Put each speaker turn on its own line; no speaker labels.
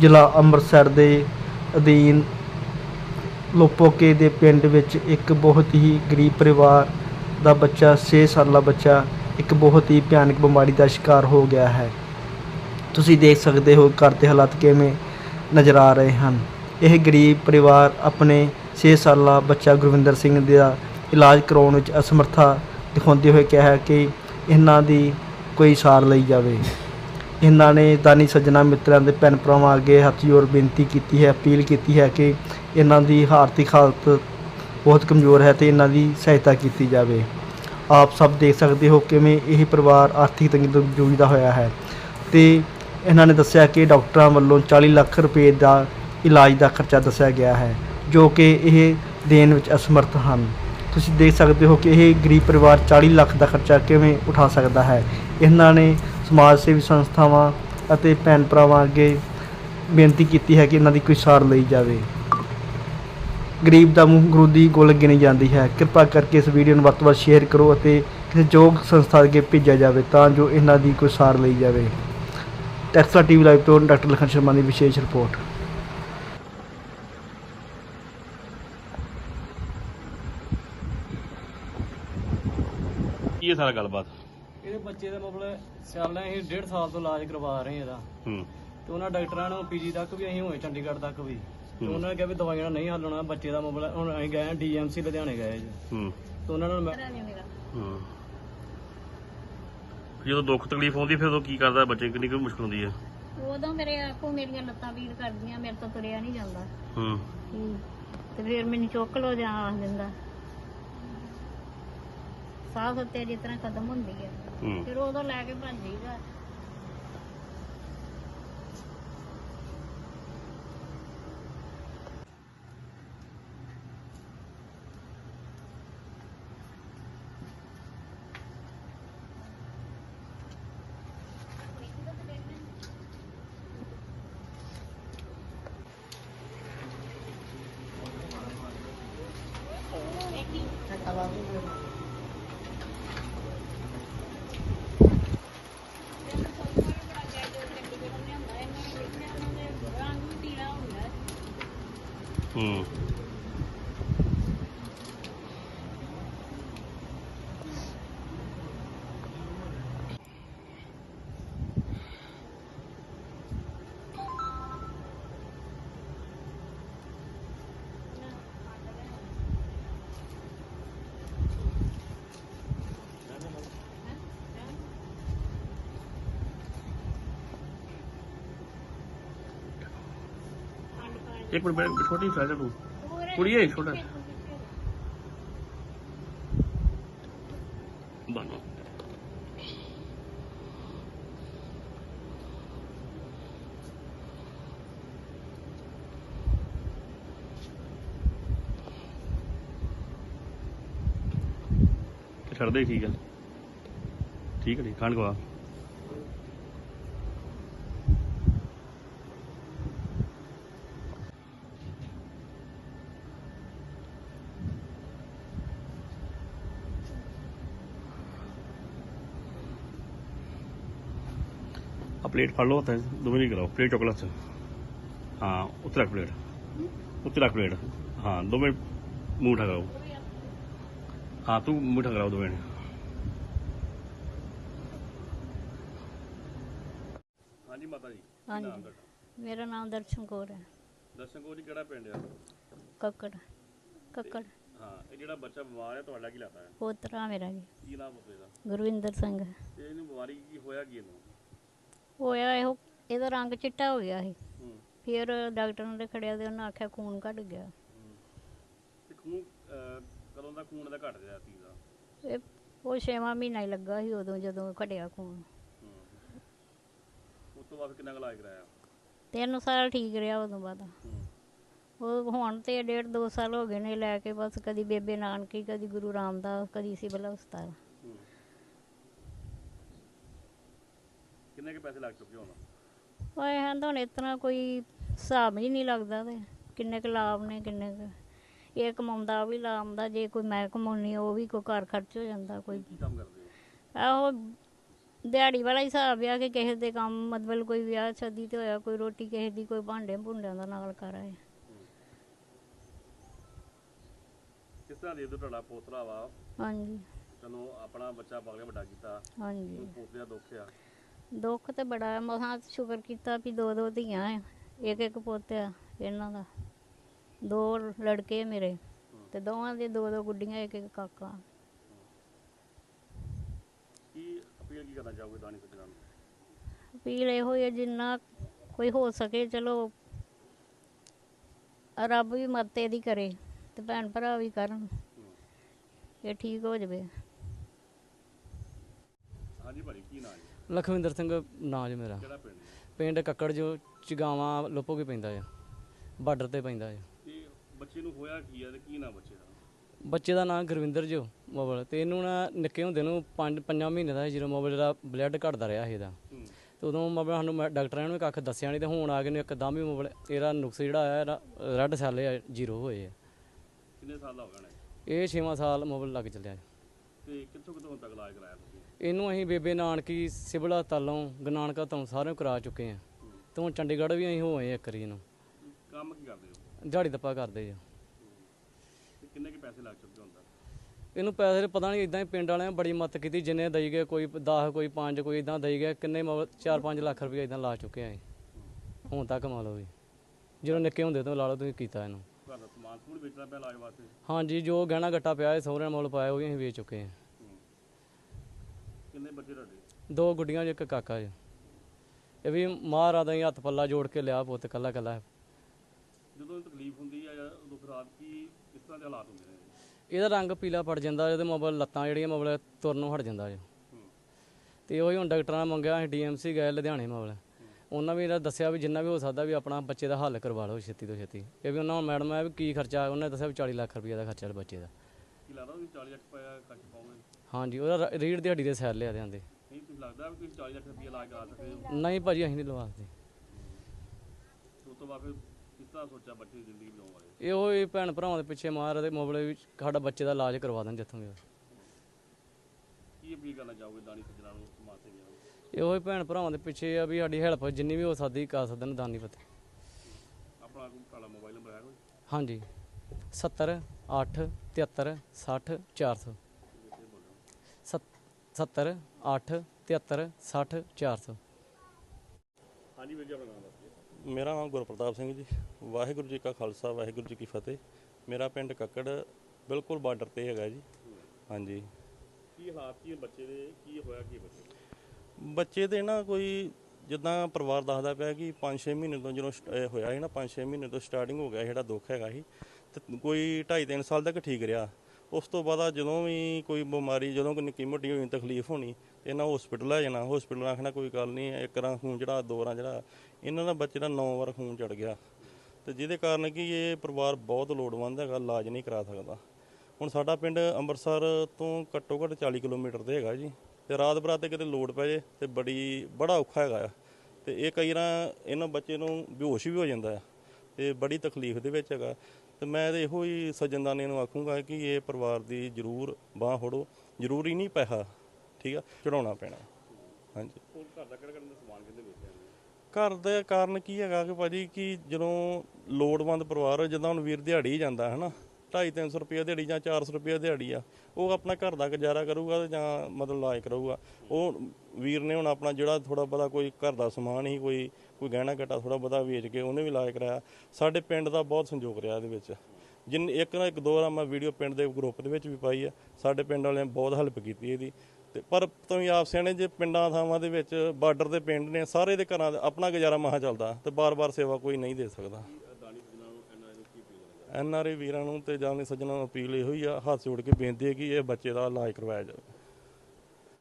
ਜ਼ਿਲ੍ਹਾ ਅੰਮ੍ਰਿਤਸਰ ਦੇ ਅਧੀਨ ਲੋਪੋਕੇ ਦੇ ਪਿੰਡ ਵਿੱਚ ਇੱਕ ਬਹੁਤ ਹੀ ਗਰੀਬ ਪਰਿਵਾਰ ਦਾ ਬੱਚਾ 6 ਸਾਲਾ ਬੱਚਾ, ਇੱਕ ਬਹੁਤ ਹੀ ਭਿਆਨਕ ਬਿਮਾਰੀ ਦਾ ਸ਼ਿਕਾਰ ਹੋ ਗਿਆ ਹੈ। ਤੁਸੀਂ ਦੇਖ ਸਕਦੇ ਹੋ ਘਰ ਦੇ ਹਾਲਾਤ ਕਿਵੇਂ ਨਜ਼ਰ ਆ ਰਹੇ ਹਨ। ਇਹ ਗਰੀਬ ਪਰਿਵਾਰ ਆਪਣੇ 6 ਸਾਲਾ ਬੱਚਾ ਗੁਰਵਿੰਦਰ ਸਿੰਘ ਦਾ ਇਲਾਜ ਕਰਾਉਣ ਵਿੱਚ ਅਸਮਰਥਾ ਦਿਖਾਉਂਦੇ ਹੋਏ ਕਿਹਾ ਕਿ ਇਹਨਾਂ ਦੀ ਕੋਈ ਸਾਰ ਲਈ ਜਾਵੇ। ਇਹਨਾਂ ਨੇ ਦਾਨੀ ਸੱਜਣਾ ਮਿੱਤਰਾਂ ਦੇ ਭੈਣ ਭਰਾਵਾਂ ਅੱਗੇ ਹੱਥ ਜੋੜ ਬੇਨਤੀ ਕੀਤੀ ਹੈ, ਅਪੀਲ ਕੀਤੀ ਹੈ ਕਿ ਇਹਨਾਂ ਦੀ ਆਰਥਿਕ ਹਾਲਤ ਬਹੁਤ ਕਮਜ਼ੋਰ ਹੈ ਤੇ ਇਹਨਾਂ ਦੀ ਸਹਾਇਤਾ ਕੀਤੀ ਜਾਵੇ। ਆਪ ਸਭ ਦੇਖ ਸਕਦੇ ਹੋ ਕਿਵੇਂ ਇਹ ਪਰਿਵਾਰ ਆਰਥਿਕ ਤੰਗੀ ਤੋਂ ਜੂਝਦਾ ਹੋਇਆ ਹੈ ਤੇ ਇਹਨਾਂ ਨੇ ਦੱਸਿਆ ਕਿ ਡਾਕਟਰਾਂ ਵੱਲੋਂ 40 ਲੱਖ ਰੁਪਏ ਦਾ ਇਲਾਜ ਦਾ ਖਰਚਾ ਦੱਸਿਆ ਗਿਆ ਹੈ, ਜੋ ਕਿ ਇਹ ਦੇਣ ਵਿੱਚ ਅਸਮਰਥ ਹਨ। ਤੁਸੀਂ ਦੇਖ ਸਕਦੇ ਹੋ ਕਿ ਇਹ ਗਰੀਬ ਪਰਿਵਾਰ 40 ਲੱਖ ਦਾ ਖਰਚਾ ਕਿਵੇਂ ਉਠਾ ਸਕਦਾ ਹੈ। ਇਹਨਾਂ ਨੇ ਸਮਾਜ ਸੇਵੀ ਸੰਸਥਾਵਾਂ ਅਤੇ ਭੈਣ ਭਰਾਵਾਂ ਅੱਗੇ ਬੇਨਤੀ ਕੀਤੀ ਹੈ ਕਿ ਇਹਨਾਂ ਦੀ ਕੋਈ ਸਾਰ ਲਈ ਜਾਵੇ। ਗਰੀਬ ਦਾ ਮੂੰਹ ਗੁਰੂ ਦੀ ਗੋਲ ਗਿਣੀ ਜਾਂਦੀ ਹੈ। ਕਿਰਪਾ ਕਰਕੇ ਇਸ ਵੀਡੀਓ ਨੂੰ ਵੱਧ ਤੋਂ ਵੱਧ ਸ਼ੇਅਰ ਕਰੋ ਅਤੇ ਕਿਸੇ ਯੋਗ ਸੰਸਥਾ ਅੱਗੇ ਭੇਜਿਆ ਜਾਵੇ ਤਾਂ ਜੋ ਇਹਨਾਂ ਦੀ ਕੋਈ ਸਾਰ ਲਈ ਜਾਵੇ। ਟੈਕਸਾ ਟੀਵੀ ਲਾਈਵ ਤੋਂ ਡਾਕਟਰ ਲਖਨ ਸ਼ਰਮਾ ਦੀ ਵਿਸ਼ੇਸ਼ ਰਿਪੋਰਟ।
ਕੀ ਹੈ ਸਾਰਾ ਗੱਲਬਾਤ?
ਇਹਦੇ ਬੱਚੇ ਦਾ ਮਤਲਬ ਰਹੇ ਅਸੀਂ ਡੇਢ ਸਾਲ ਤੋਂ ਇਲਾਜ ਕਰਵਾ ਰਹੇ ਹਾਂ ਇਹਦਾ।
ਹੂੰ।
ਤੇ ਉਹਨਾਂ ਡਾਕਟਰਾਂ ਨੂੰ ਪੀਜੀ ਤੱਕ ਵੀ ਅਸੀਂ ਹੋਏ ਚੰਡੀਗੜ੍ਹ ਤੱਕ ਵੀ। ਤੇ ਉਹਨਾਂ ਨੇ ਕਿਹਾ ਵੀ ਦਵਾਈਆਂ ਨਾਲ ਨਹੀਂ ਹੱਲ ਹੋਣਾ ਬੱਚੇ ਦਾ ਮਤਲਬ ਹੁਣ ਅਸੀਂ ਗਏ ਡੀਐਮਸੀ ਲੁਧਿਆਣੇ ਗਏ ਜੀ।
ਹੂੰ।
ਤੇ ਉਹਨਾਂ ਨਾਲ ਮੈਂ-
ਹੂੰ। ਜਦੋਂ ਦੁੱਖ ਤਕਲੀਫ ਆਉਂਦੀ ਫਿਰ ਉਦੋਂ ਕੀ ਕਰਦਾ ਬੱਚੇ? ਕਿੰਨੀ ਕੁ ਮੁਸ਼ਕਲ ਹੁੰਦੀ ਹੈ
ਉਦੋਂ ਮੇਰੇ ਆਪੋ ਮੇਰੀਆਂ ਲੱਤਾਂ ਪੀੜ ਕਰਦੀਆਂ ਮੇਰੇ ਤੋਂ ਤੁਰਿਆ ਨਹੀਂ ਜਾਂਦਾ।
ਹੂੰ।
ਹੂੰ। ਤੇ ਫਿਰ ਮੈਨੂੰ ਚੁੱਕ ਲੋ ਜਾਂ ਆਖ ਦਿੰਦਾ ਸਾਹ ਉੱਤੇ ਜਿਸ ਤਰ੍ਹਾਂ ਖਤਮ ਹੁੰਦੀ ਹੈ
ਹੂੰ।
ਫਿਰ ਉਦੋਂ ਲੈ ਕੇ ਭੱਜ ਜੀਦਾ
ਹੂੰ ਇੱਕ ਮਿੰਟ ਬੈਠ ਛੋਟੀ ਤੂੰ ਕੁੜੀ ਹੈ ਛੋਟਾ। ਬਾਨੋ ਛੱਡ ਦੇ ਠੀਕ ਹੈ ਠੀਕ ਹੈ ਜੀ ਖਾਣ ਕੋ ਆ ਆ ਪਲੇਟ ਫੜ ਲਓ ਤਾਂ ਦੋਵੇਂ ਨਹੀਂ ਕਰਾਓ ਪਲੇਟ ਚੁੱਕ ਲਾ ਉੱਥੇ। ਹਾਂ ਉੱਤੇ ਰੱਖ ਪਲੇਟ ਉੱਤੇ ਰੱਖ ਪਲੇਟ ਹਾਂ ਦੋਵੇਂ ਮੂੰਹ ਠਗਾਓ ਹਾਂ ਤੂੰ ਮੂੰਹ ਠਗਾਓ ਦੋਵੇਂ ਨੇ ਹਾਂਜੀ ਮਾਤਾ ਜੀ
ਹਾਂਜੀ? ਮੇਰਾ ਨਾਮ ਦਰਸ਼ਨ ਕੌਰ ਹੈ।
ਦਰਸ਼ਨ ਕੋ ਜੀ ਕਿਹੜਾ ਪਿੰਡ ਆ?
ਕੱਕੜ। ਕੱਕੜ।
ਹਾਂ ਇਹ ਜਿਹੜਾ ਬੱਚਾ ਬਿਮਾਰ ਹੈ ਤੁਹਾਡਾ ਕੀ ਲੱਗਦਾ ਹੈ?
ਪੋਤਰਾ ਮੇਰਾ ਜੀ।
ਕੀ ਨਾਮ ਹੈ ਇਹਦਾ
ਗੁਰਵਿੰਦਰ ਸਿੰਘ
ਇਹਨੂੰ ਬਿਮਾਰੀ ਕੀ ਹੋਇਆ ਕੀ ਇਹਨੂੰ?
ਹੋਇਆ ਇਹੋ ਇਹਦਾ ਰੰਗ ਚਿੱਟਾ ਹੋ ਗਿਆ ਸੀ।
ਹੂੰ।
ਫਿਰ ਡਾਕਟਰ ਨੇ ਖੜਿਆ ਤੇ ਉਹਨਾਂ ਆਖਿਆ ਖੂਨ ਘਟ ਗਿਆ।
ਤੇ ਖੂਨ ਅਹ, ਕਦੋਂ ਦਾ ਖੂਨ ਦਾ ਘਟ ਗਿਆ ਸੀ ਦਾ
ਇਹ ਉਹ ਛੇਵਾਂ ਮਹੀਨਾ ਹੀ ਲੱਗਾ ਸੀ ਉਦੋਂ ਜਦੋਂ ਘਟਿਆ ਖੂਨ।
ਹੂੰ। ਉਸ ਤੋਂ ਬਾਅਦ ਕਿੰਨਾ ਕੁ ਇਲਾਜ ਕਰਾਇਆ?
ਤਿੰਨ ਸਾਲ ਠੀਕ ਰਿਹਾ ਉਦੋਂ ਬਾਅਦ।
ਹੂੰ।
ਉਹ ਹੁਣ ਤੇ ਡੇਢ ਦੋ ਸਾਲ ਹੋ ਗਏ ਨੇ ਲੈ ਕੇ ਬਸ ਕਦੀ ਬੇਬੇ ਨਾਨਕੀ ਕਦੀ ਗੁਰੂ ਰਾਮਦਾਸ ਕਦੀ ਸਿਵਲ ਹਸਪਤਾਲ।
ਕਿੰਨੇ ਕੇ ਪੈਸੇ ਲੱਗ ਚੁੱਕੇ ਹੁਣ?
ਓਏ ਹਾਂ ਤਾਂ ਹੁਣ ਇਤਨਾ ਕੋਈ ਹਿਸਾਬ ਹੀ ਨਹੀਂ ਲੱਗਦਾ ਤੇ। ਕਿੰਨੇ ਕੁ ਲਾਭ ਨੇ ਕਿੰਨੇ ਕੁ। ਇਹ ਕਮਾਉਂਦਾ ਉਹ ਵੀ ਲਾਉਂਦਾ ਜੇ ਕੋਈ ਮੈਂ ਕਮਾਉਣੀ ਉਹ ਵੀ ਕੋਈ ਘਰ ਖਰਚ ਹੋ ਜਾਂਦਾ ਕੋਈ।
ਕੀ ਕੰਮ ਕਰਦੇ ਹੋ?
ਆਹੋ ਦਿਹਾੜੀ ਵਾਲਾ ਹੀ ਹਿਸਾਬ ਆ ਕਿ ਕਿਸੇ ਦੇ ਕੰਮ ਮਤਲਬ ਕੋਈ ਵਿਆਹ ਸ਼ਾਦੀ ਤੇ ਹੋਇਆ ਕੋਈ ਰੋਟੀ ਕਿਸੇ ਦੀ ਕੋਈ ਭਾਂਡੇ ਭੁੰਡਿਆਂ ਦਾ ਨਾਲ ਕਰ ਆਏ।
ਕਿਸ ਤਰ੍ਹਾਂ ਦੇ ਤੁਹਾਡਾ ਪੋਤਰਾ ਵਾ?
ਹਾਂਜੀ।
ਤੈਨੂੰ ਆਪਣਾ ਬੱਚਾ ਕੇ ਵੱਡਾ ਕੀਤਾ।
ਹਾਂਜੀ।
ਪੋਤੇ ਦਾ ਦੁੱਖ ਆ।
ਦੁੱਖ ਤੇ ਬੜਾ ਹੈ ਮਸਾਂ ਸ਼ੁਕਰ ਕੀਤਾ ਵੀ ਦੋ ਦੋ ਧੀਆਂ ਆ ਇੱਕ ਇੱਕ ਪੁੱਤ ਆ ਇਹਨਾਂ ਦਾ। ਦੋ ਲੜਕੇ ਮੇਰੇ ਤੇ ਦੋਵਾਂ ਦੇ ਦੋ ਦੋ ਗੁੱਡੀਆਂ ਇੱਕ ਇੱਕ ਕਾਕਾ।
ਕੀ ਅਪੀਲ ਕੀ ਕਰਨਾ ਚਾਹੋਗੇ ਦਾਨੀ ਸੱਜਣਾ ਨੂੰ?
ਅਪੀਲ ਇਹੋ ਹੀ ਹੈ ਜਿੰਨਾ ਕੋਈ ਹੋ ਸਕੇ ਚਲੋ ਰੱਬ ਵੀ ਮਦਦ ਇਹਦੀ ਕਰੇ ਤੇ ਭੈਣ ਭਰਾ ਵੀ ਕਰਨ ਇਹ ਠੀਕ ਹੋ ਜਾਵੇ।
ਹਾਂਜੀ ਭਾਜੀ ਕੀ ਨਾਂ ਜੀ?
ਲਖਵਿੰਦਰ ਸਿੰਘ ਨਾਂ ਜੀ ਮੇਰਾ।
ਕਿਹੜਾ ਪਿੰਡ?
ਪਿੰਡ ਕੱਕੜ ਜੋ ਚਗਾਵਾਂ ਲੋਪੋਗੇ ਪੈਂਦਾ ਆ। ਬਾਰਡਰ ਤੇ ਪੈਂਦਾ ਆ।
ਤੇ ਬੱਚੇ ਨੂੰ ਹੋਇਆ ਕੀ ਆ ਤੇ ਕੀ ਨਾਂ ਬੱਚੇ ਦਾ?
ਬੱਚੇ ਦਾ ਨਾਮ ਗੁਰਵਿੰਦਰ ਜੋ ਮੋਬਲ ਤੇ ਇਹਨੂੰ ਨਾ ਨਿੱਕੇ ਹੁੰਦੇ ਨੂੰ 5 ਪੰਜਾਂ ਮਹੀਨੇ ਦਾ ਸੀ ਜਦੋਂ ਮੋਬਲ ਦਾ ਬਲੱਡ ਘਟਦਾ ਰਿਹਾ ਸੀ ਇਹਦਾ।
ਹੂੰ।
ਤੇ ਉਦੋਂ ਮੋਬਲ ਸਾਨੂੰ ਮੈਂ- ਡਾਕਟਰਾਂ ਨੇ ਵੀ ਕੱਖ ਦੱਸਿਆ ਨਹੀਂ ਤੇ ਹੁਣ ਆ ਕੇ ਨੇ ਇੱਕਦਮ ਹੀ ਮੋਬਲ ਇਹਦਾ ਨੁਕਸ ਜਿਹੜਾ ਆਇਆ ਇਹਦਾ ਰੈੱਡ ਸੈੱਲ ਆ ਜ਼ੀਰੋ ਹੋਏ ਆ।
ਕਿੰਨੇ ਸਾਲ ਦਾ ਹੋ ਗਿਆ ਨੇ?
ਇਹ 6ਵਾਂ ਸਾਲ ਮੋਬਲ ਲੱਗ ਚੱਲਿਆ।
ਤੇ ਕਿੱਥੋਂ ਕਿੱਥੋਂ ਤੱਕ ਇਲਾਜ ਕਰਾਇਆ ਤੁਸੀਂ?
ਇਹਨੂੰ ਅਸੀਂ ਬੇਬੇ ਨਾਨਕੀ ਸਿਵਲ ਹਸਪਤਾਲੋਂ ਗਨਾਨਕਾ ਤੋਂ ਸਾਰੇ ਕਰਾ ਚੁੱਕੇ ਆ ਤੇ ਚੰਡੀਗੜ੍ਹ ਵੀ ਅਸੀਂ ਹੋਏ ਇੱਕ ਵਾਰੀ ਇਹਨੂੰ।
ਕੰਮ ਕੀ ਕਰਦੇ ਹੋ?
ਦਿਹਾੜੀ ਦੱਪਾ ਕਰਦੇ ਆ।
ਤੇ ਕਿੰਨੇ ਕੇ ਪੈਸੇ ਲੱਗ ਚੁੱਕੇ ਤੱਕ?
ਇਹਨੂੰ ਪੈਸੇ ਦੇ ਪਤਾ ਨਹੀਂ ਇਦਾਂ ਹੀ ਪਿੰਡ ਵਾਲਿਆਂ ਨੇ ਬੜੀ ਮਦਦ ਕੀਤੀ ਜਿੰਨੇ ਦਈ ਗਏ ਕੋਈ 10 ਕੋਈ 5 ਕੋਈ ਇਦਾਂ ਦਈ ਗਏ ਕਿੰਨੇ 4-5 ਲੱਖ ਰੁਪਏ ਇਦਾਂ ਲਾ ਚੁੱਕੇ ਆ ਹੁਣ ਤੱਕ ਮੰਨ ਲਓ ਵੀ। ਜਦੋਂ ਨਿੱਕੇ ਹੁੰਦੇ ਤੋਂ ਲਾ ਲਓ ਤੁਸੀਂ ਕੀਤਾ ਇਹਨੂੰ।
ਘਰ ਦਾ ਸਮਾਨ ਸਮੂਨ ਵੇਚਣਾ ਪਿਆ ਇਲਾਜ ਵਾਸਤੇ?
ਹਾਂਜੀ ਜੋ ਗਹਿਣਾ ਗੱਟਾ ਪਿਆ ਇਹ ਸਹੁਰਿਆਂ ਮੁੱਲ ਪਾਇਆ ਉਹ ਵੀ ਅਸੀਂ ਵੇਚ ਚੁੱਕੇ ਆ
ਕਿੰਨੇ ਬੱਚੇ ਤੁਹਾਡੇ?
ਦੋ ਗੁੱਡੀਆਂ ਜੀ ਇੱਕ ਕਾਕਾ ਜੀ। ਇਹ ਵੀ ਮਹਾਰਾਜ ਦਾ ਹੀ ਹੱਥ ਪੱਲਾ ਜੋੜ ਕੇ ਲਿਆ ਪੁੱਤ ਕੱਲਾ ਕੱਲਾ
ਜਦੋਂ ਇਹ ਤਕਲੀਫ ਹੁੰਦੀ ਆ ਜਾਂ ਉਦੋਂ ਫਿਰ ਰਾਤ ਕੀ ਕਿਸ ਤਰ੍ਹਾਂ ਦੇ ਹਾਲਾਤ ਹੁੰਦੇ ਨੇ?
ਇਹਦਾ ਰੰਗ ਪੀਲਾ ਪੜ ਜਾਂਦਾ ਇਹਦੇ ਮੋਬਾਈਲ ਲੱਤਾਂ ਜਿਹੜੀਆਂ ਮੋਬਾਈਲ ਤੁਰਨ ਨੂੰ ਹਟ ਜਾਂਦਾ ਜੀ। ਤੇ ਉਹੀ ਹੁਣ ਡਾਕਟਰਾਂ ਨੇ ਮੰਗਿਆ ਅਸੀਂ ਡੀਐਮਸੀ ਗਏ ਲੁਧਿਆਣੇ ਮੋਬਾਈਲ ਉਹਨਾਂ ਵੀ ਇਹਦਾ ਦੱਸਿਆ ਵੀ ਜਿੰਨਾ ਵੀ ਹੋ ਸਕਦਾ ਵੀ ਆਪਣਾ ਬੱਚੇ ਦਾ ਹੱਲ ਕਰਵਾ ਲਓ ਛੇਤੀ ਤੋਂ ਛੇਤੀ। ਇਹ ਵੀ ਉਹਨਾਂ ਨੂੰ ਮੈਡਮ ਆ ਵੀ ਕੀ ਖਰਚਾ ਉਹਨੇ ਦੱਸਿਆ ਵੀ 40 ਲੱਖ ਰੁਪਏ ਦਾ ਖਰਚਾ ਬੱਚੇ ਦਾ।
ਕੀ ਲੱਗਦਾ ਤੁਸੀਂ 40 ਲੱਖ ਰੁਪਇਆ ਖਰਚ ਪਾਓਗੇ?
ਹਾਂਜੀ ਉਹਦਾ ਰ- ਰੀੜ ਦਿਹਾੜੀ ਦੇ ਸੈੱਲ ਲਿਆ ਆਂਦੇ
ਨਹੀਂ ਤੁਸੀਂ ਲੱਗਦਾ ਵੀ ਤੁਸੀਂ 40 ਲੱਖ ਰੁਪਇਆ ਇਲਾਜ ਕਰਾ ਸਕਦੇ ਹੋ?
ਨਹੀਂ ਭਾਜੀ ਅਸੀਂ ਨਹੀਂ ਲਵਾਉਂਦੇ
ਉਸ ਤੋਂ ਬਾਅਦ ਫਿਰ ਕਿਸ ਤਰ੍ਹਾਂ ਸੋਚਿਆ ਬੱਚੇ ਦੀ ਜ਼ਿੰਦਗੀ ਬਣਾਉਣ ਬਾਰੇ?
ਇਹ ਉਹ ਹੀ ਭੈਣ ਭਰਾਵਾਂ ਦੇ ਪਿੱਛੇ ਮਾਰ ਦੇ ਮੋਬਾਈਲ ਵਿੱਚ ਸਾਡਾ ਬੱਚੇ ਦਾ ਇਲਾਜ ਕਰਵਾ ਦੇਣ ਜਿੱਥੋਂ ਵੀ ਹੋਵੇ।
ਕੀ ਅਪੀਲ ਕਰਨਾ ਚਾਹੋਗੇ ਦਾਨੀ ਸੱਜਣਾ ਨੂੰ ਸਮਾਜ ਸੇਵੀਆਂ ਨੂੰ?
ਇਹ ਉਹ ਹੀ ਭੈਣ ਭਰਾਵਾਂ ਦੇ ਪਿੱਛੇ ਆ ਵੀ ਸਾਡੀ ਹੈਲਪ ਜਿੰਨੀ ਵੀ ਹੋ ਸਕਦੀ ਕਰ ਸਕਦੇ ਨੇ ਦਾਨੀ ਪਤੇ।
ਆਪਣਾ ਕੋਈ ਤੁਹਾਡਾ ਮੋਬਾਈਲ ਨੰਬਰ ਹੈ ਕੋਈ?
ਹਾਂਜੀ। 70 8 73 60 400 70 8 73 60 400
ਹਾਂਜੀ ਵੀਰ ਜੀ ਆਪਣਾ ਨਾਮ ਦੱਸਿਓ
ਮੇਰਾ ਨਾਮ ਗੁਰਪ੍ਰਤਾਪ ਸਿੰਘ ਜੀ। ਵਾਹਿਗੁਰੂ ਜੀ ਕਾ ਖਾਲਸਾ ਵਾਹਿਗੁਰੂ ਜੀ ਕੀ ਫਤਿਹ। ਮੇਰਾ ਪਿੰਡ ਕੱਕੜ ਬਿਲਕੁਲ ਬਾਰਡਰ ਤੇ ਹੈਗਾ ਜੀ। ਹਾਂਜੀ।
ਕੀ ਹਾਲਾਤ ਕੀ ਬੱਚੇ ਦੇ ਕੀ ਹੋਇਆ ਕੀ ਬੱਚੇ
ਦੇ? ਨਾ ਕੋਈ ਜਿੱਦਾਂ ਪਰਿਵਾਰ ਦੱਸਦਾ ਪਿਆ ਕਿ 5-6 ਮਹੀਨੇ ਤੋਂ ਜਦੋਂ ਹੋਇਆ ਸੀ ਨਾ 5-6 ਮਹੀਨੇ ਤੋਂ ਸਟਾਰਟਿੰਗ ਹੋ ਗਿਆ ਜਿਹੜਾ ਦੁੱਖ ਹੈਗਾ ਸੀ। ਤੇ ਕੋਈ 2.5-3 ਸਾਲ ਤੱਕ ਠੀਕ ਰਿਹਾ। ਉਸ ਤੋਂ ਬਾਅਦ ਜਦੋਂ ਵੀ ਕੋਈ ਬਿਮਾਰੀ, ਜਦੋਂ ਕੋਈ ਨਿੱਕੀ ਮੋਟੀ ਹੋਈ, ਤਕਲੀਫ ਹੋਣੀ ਇਹਨਾਂ ਹਸਪੀਟਲ ਲੈ ਜਾਣਾ। ਹਸਪੀਟਲ ਆਖਣਾ, ਕੋਈ ਗੱਲ ਨਹੀਂ, ਇੱਕ ਰਾਂ ਖੂਨ ਜਿਹੜਾ ਦੋ ਰਾਂ ਜਿਹੜਾ ਇਹਨਾਂ ਦਾ ਬੱਚੇ ਦਾ 9 ਵਾਰ ਖੂਨ ਚੜ ਗਿਆ। ਤੇ ਜਿਹਦੇ ਕਾਰਨ ਕਿ ਇਹ ਪਰਿਵਾਰ ਬਹੁਤ ਲੋੜਵੰਦ ਹੈਗਾ, ਇਲਾਜ ਨਹੀਂ ਕਰਾ ਸਕਦਾ। ਹੁਣ ਸਾਡਾ ਪਿੰਡ ਅੰਮ੍ਰਿਤਸਰ ਤੋਂ ਘੱਟੋ ਘੱਟ 40 ਕਿਲੋਮੀਟਰ ਤੇ ਹੈਗਾ ਜੀ। ਤੇ ਰਾਤ ਬਰਾਤੇ ਕਿਤੇ ਲੋੜ ਪੈ ਜੇ, ਤੇ ਬੜੀ, ਬੜਾ ਔਖਾ ਹੈਗਾ ਆ। ਤੇ ਇਹ ਕਈ ਵਾਰ ਇਹਨਾਂ ਬੱਚੇ ਨੂੰ ਬੇਹੋਸ਼ ਵੀ ਹੋ ਜਾਂਦਾ ਆ। ਤੇ ਬੜੀ ਤਕਲੀਫ ਦੇ ਵਿੱਚ ਹੈਗਾ। ਤੇ ਮੈਂ ਤੇ ਇਹੋ ਹੀ ਸੱਜਣਦਾਨੇ ਨੂੰ ਆਖੂੰਗਾ ਕਿ ਇਹ ਪਰਿਵਾਰ ਦੀ ਜ਼ਰੂਰ ਬਾਹ ਫੜੋ। ਜ਼ਰੂਰੀ ਨਹੀਂ ਪੈਸਾ ਠੀਕ ਆ? ਚੜਾਉਣਾ ਪੈਣਾ। ਹਾਂਜੀ।
ਹੁਣ ਘਰ ਦਾ ਕਿਹੜਾ ਕਿਹੜਾ ਸਮਾਨ ਕਿੰਨੇ ਵੇਚਿਆ ਨੇ
ਘਰ ਦਾ ਕਾਰਨ ਕੀ ਹੈਗਾ ਕਿ ਭਾਜੀ ਕਿ ਜਦੋਂ ਲੋੜਵੰਦ ਪਰਿਵਾਰ ਜਦੋਂ ਹੁਣ ਵੀਰ ਦਿਹਾੜੀ ਜਾਂਦਾ ਹੈ ਨਾ 250 ਰੁਪਏ ਦਿਹਾੜੀ ਜਾਂ 400 ਰੁਪਏ ਦਿਹਾੜੀ ਆ, ਉਹ ਆਪਣਾ ਘਰ ਦਾ ਗੁਜ਼ਾਰਾ ਕਰੂਗਾ ਤੇ ਜਾਂ ਮਤਲਬ ਲਾਇਕ ਕਰੂਗਾ ਉਹ ਵੀਰ ਨੇ ਹੁਣ ਆਪਣਾ ਜਿਹੜਾ ਥੋੜਾ ਬਹੁਤਾ ਕੋਈ ਘਰ ਦਾ ਸਮਾਨ ਹੀ ਕੋਈ ਕੋਈ ਗਹਿਣਾ ਘਟਾ ਥੋੜਾ ਬਹੁਤਾ ਵੇਚ ਕੇ ਉਹਨੇ ਵੀ ਲਾਇਕ ਕਰਾਇਆ ਸਾਡੇ ਪਿੰਡ ਦਾ ਬਹੁਤ ਸੰਯੋਗ ਰਿਹਾ ਇਹਦੇ ਵਿੱਚ। ਜਿੰਨ, ਇੱਕ ਨਾ ਇੱਕ ਦੋ ਵਾਰ ਮੈਂ ਵੀਡੀਓ ਪਿੰਡ ਦੇ ਗਰੁੱਪ ਦੇ ਵਿੱਚ ਵੀ ਪਾਈ ਆ। ਸਾਡੇ ਪਿੰਡ ਵਾਲਿਆਂ ਨੇ ਬਹੁਤ ਹੈਲਪ ਕੀਤੀ ਇਹਦੀ। ਤੇ ਪਰ ਤੁਸੀਂ ਆਪ ਸਿਆਣੇ ਜੇ ਪਿੰਡਾਂ ਥਾਵਾਂ ਦੇ ਵਿੱਚ ਬਾਰਡਰ ਦੇ ਪਿੰਡ ਨੇ, ਸਾਰੇ ਦੇ ਘਰਾਂ ਦਾ ਆਪਣਾ ਗੁਜ਼ਾਰਾ ਮਹਾ ਚੱਲਦਾ ਤੇ ਬਾਰ-ਬਾਰ ਸੇਵਾ ਕੋਈ ਨਹੀਂ ਦੇ ਸਕਦਾ
ਦਾਨੀ ਸੱਜਣਾ ਨੂੰ ਇਹਨਾਂ ਨੂੰ ਕੀ ਅਪੀਲ ਕਰਨਾ
ਐਨ ਆਰ ਆਈ ਵੀਰਾਂ ਨੂੰ ਤੇ ਜਾਨੀ ਸੱਜਣਾਂ ਨੂੰ ਅਪੀਲ ਇਹੋ ਹੀ ਆ, ਹੱਥ ਜੋੜ ਕੇ ਬੇਨਤੀ ਹੈ ਕਿ ਇਹ ਬੱਚੇ ਦਾ ਇਲਾਜ ਕਰਵਾਇਆ ਜਾਵੇ।